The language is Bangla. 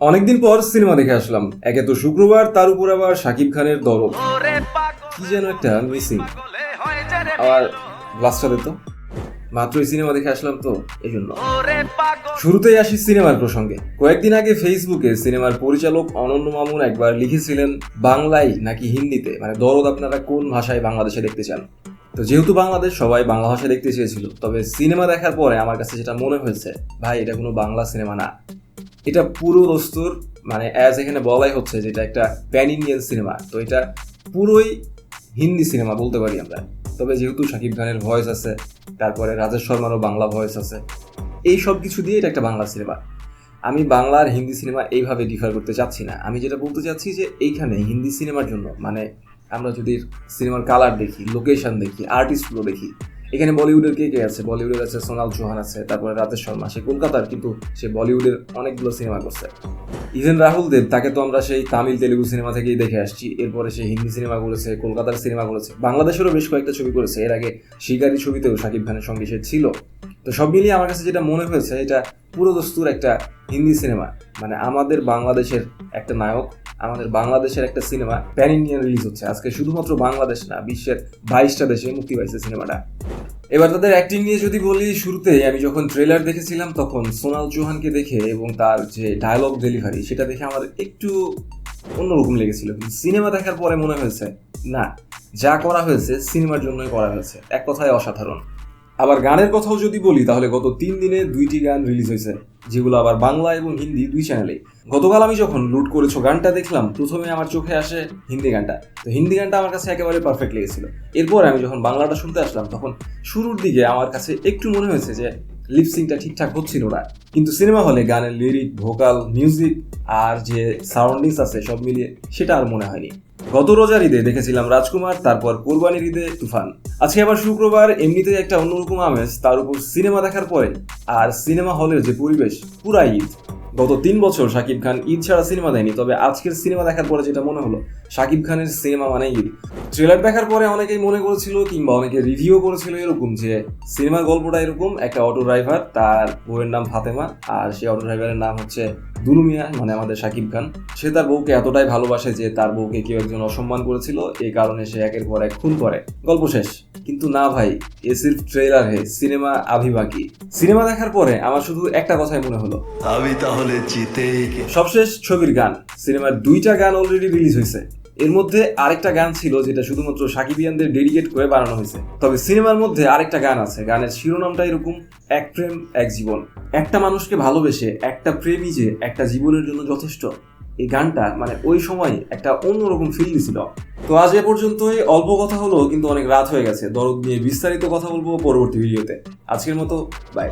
অনেকদিন পর সিনেমা দেখে আসলাম। একে তো শুক্রবার, তার উপর আবার শাকিব খানের দরদ। কি যেন একটা মিসিং। আবার গ্লাসটা দিত মাত্রই সিনেমা দেখে আসলাম তো এই জন্য শুরুতেই আসি সিনেমার প্রসঙ্গে। কয়েকদিন আগে ফেসবুকে সিনেমার পরিচালক অনন্য মামুন একবার লিখেছিলেন, বাংলায় নাকি হিন্দিতে? মানে দরদ আপনারা কোন ভাষায় বাংলাদেশে দেখতে চান? তো যেহেতু বাংলাদেশ, সবাই বাংলা ভাষা দেখতে চেয়েছিল। তবে সিনেমা দেখার পরে আমার কাছে যেটা মনে হয়েছে, ভাই, এটা কোনো বাংলা সিনেমা না। এটা পুরো দস্তুর মানে অ্যাজ এখানে বলাই হচ্ছে যে এটা একটা প্যান ইন্ডিয়ান সিনেমা তো এটা পুরোই হিন্দি সিনেমা বলতে পারি আমরা। তবে যেহেতু শাকিব খানের ভয়েস আছে, তারপরে রাজেশ শর্মারও বাংলা ভয়েস আছে, এই সব কিছু দিয়ে এটা একটা বাংলা সিনেমা আমি বাংলা আর হিন্দি সিনেমা এইভাবে ডিফার করতে চাচ্ছি না। আমি যেটা বলতে চাচ্ছি যে এইখানে হিন্দি সিনেমার জন্য মানে আমরা যদি সিনেমার কালার দেখি লোকেশন দেখি আর্টিস্টগুলো দেখি এখানে বলিউডের কে কে আছে? বলিউডের আছে সোনাল চৌহান আছে, তারপরে রাজেশ শর্মা, সে কলকাতার, কিন্তু সে বলিউডের অনেকগুলো সিনেমা করছে। ইভেন রাহুল দেব, তাকে তো আমরা সেই তামিল তেলেগু সিনেমা থেকেই দেখে আসছি, এরপরে সে হিন্দি সিনেমা করেছে, কলকাতার সিনেমা করেছে, বাংলাদেশেরও বেশ কয়েকটা ছবি করেছে, এর আগে শিকারি ছবিতেও শাকিব খানের সঙ্গে সে ছিল। তো সব মিলিয়ে আমার কাছে যেটা মনে হয়েছে, এটা পুরো দস্তুর একটা হিন্দি সিনেমা মানে আমাদের বাংলাদেশের একটা নায়ক আমাদের বাংলাদেশের একটা সিনেমা প্যান ইন্ডিয়ান রিলিজ হচ্ছে। আজকে শুধুমাত্র বাংলাদেশ না, বিশ্বের বাইশটা দেশে মুক্তি পাইছে সিনেমাটা। এবার তাদের অ্যাক্টিং নিয়ে যদি বলি শুরুতেই আমি যখন ট্রেলার দেখেছিলাম, তখন সোনাল চৌহানকে দেখে এবং তার যে ডায়লগ ডেলিভারি সেটা দেখে আমার একটু অন্যরকম লেগেছিল। কিন্তু সিনেমা দেখার পরে মনে হয়েছে, না, যা করা হয়েছে, সিনেমার জন্যই করা হয়েছে। এক কথায় অসাধারণ। আবার গানের কথাও যদি বলি, তাহলে গত তিন দিনে দুইটি গান রিলিজ হয়েছে, যেগুলো আবার বাংলা এবং হিন্দি দুই চ্যানেলে গতকাল আমি যখন লুট করেছ গানটা দেখলাম, প্রথমে আমার চোখে আসে হিন্দি গানটা। তো হিন্দি গানটা আমার কাছে একেবারে পারফেক্ট লেগেছিল। এরপর আমি যখন বাংলাটা শুনতে আসলাম, তখন শুরুর দিকে আমার কাছে একটু মনে হয়েছে যে লিপসিংটা ঠিকঠাক হচ্ছিল না। কিন্তু সিনেমা হলে গানের লিরিক ভোকাল মিউজিক আর যে সাউন্ডিংস আছে সব মিলিয়ে সেটা আর মনে হয়নি। গত রোজার ঈদে দেখেছিলাম রাজকুমার, তারপর কোরবানির ঈদে তুফান। আজকে আবার শুক্রবার এমনিতে একটা অন্যরকম আমেজ, তার উপর সিনেমা দেখার পরে আর সিনেমা হলের যে পরিবেশ, পুরাই ঈদ। গত তিন বছর শাকিব খান ঈদ ছাড়া সিনেমা দেয়নি, তবে আজকের সিনেমা দেখার পরে যেটা মনে হলো, শাকিব খানের সিনেমা মানে ঈদ। ট্রেলার দেখার পরে অনেকেই মনে করেছিল কিংবা অনেকে রিভিউ করেছিল এরকম যে সিনেমার গল্পটা এরকম, একটা অটো ড্রাইভার, তার বউয়ের নাম ফাতেমা, আর সেই অটো ড্রাইভারের নাম হচ্ছে দুলু মিয়া মানে আমাদের শাকিব খান সে তার বউকে এতটাই ভালোবাসে যে তার বউকে কেউ একজন অসম্মান করেছিল। এই কারণে সে একের পর এক খুন করে। গল্প শেষ। কিন্তু না ভাই এ সির্ফ ট্রেলার হে সিনেমা আভি বাকি সিনেমা দেখার পরে আমার শুধু একটা কথাই মনে হলো। আমি তাহলে জিতেই সবশেষ ছবির গান। সিনেমার দুইটা গান অলরেডি রিলিজ হয়েছে। এর মধ্যে আরেকটা গান ছিল যেটা শুধুমাত্র সাকিবিয়ানদের ডেডিকেট করে বানানো হয়েছে। তবে সিনেমার মধ্যে আরেকটা গান আছে। গানের শিরোনামটা এরকম এক প্রেম এক জীবন। একটা মানুষকে ভালোবেসে, একটা প্রেমী যে একটা জীবনের জন্য যথেষ্ট, এই গানটা মানে ওই সময় একটা অন্যরকম ফিল দিছিল। তো আজ এ পর্যন্তই, অল্প কথা হলো কিন্তু অনেক রাত হয়ে গেছে। দরদ নিয়ে বিস্তারিত কথা বলব পরবর্তী ভিডিওতে। আজকের মতো বাই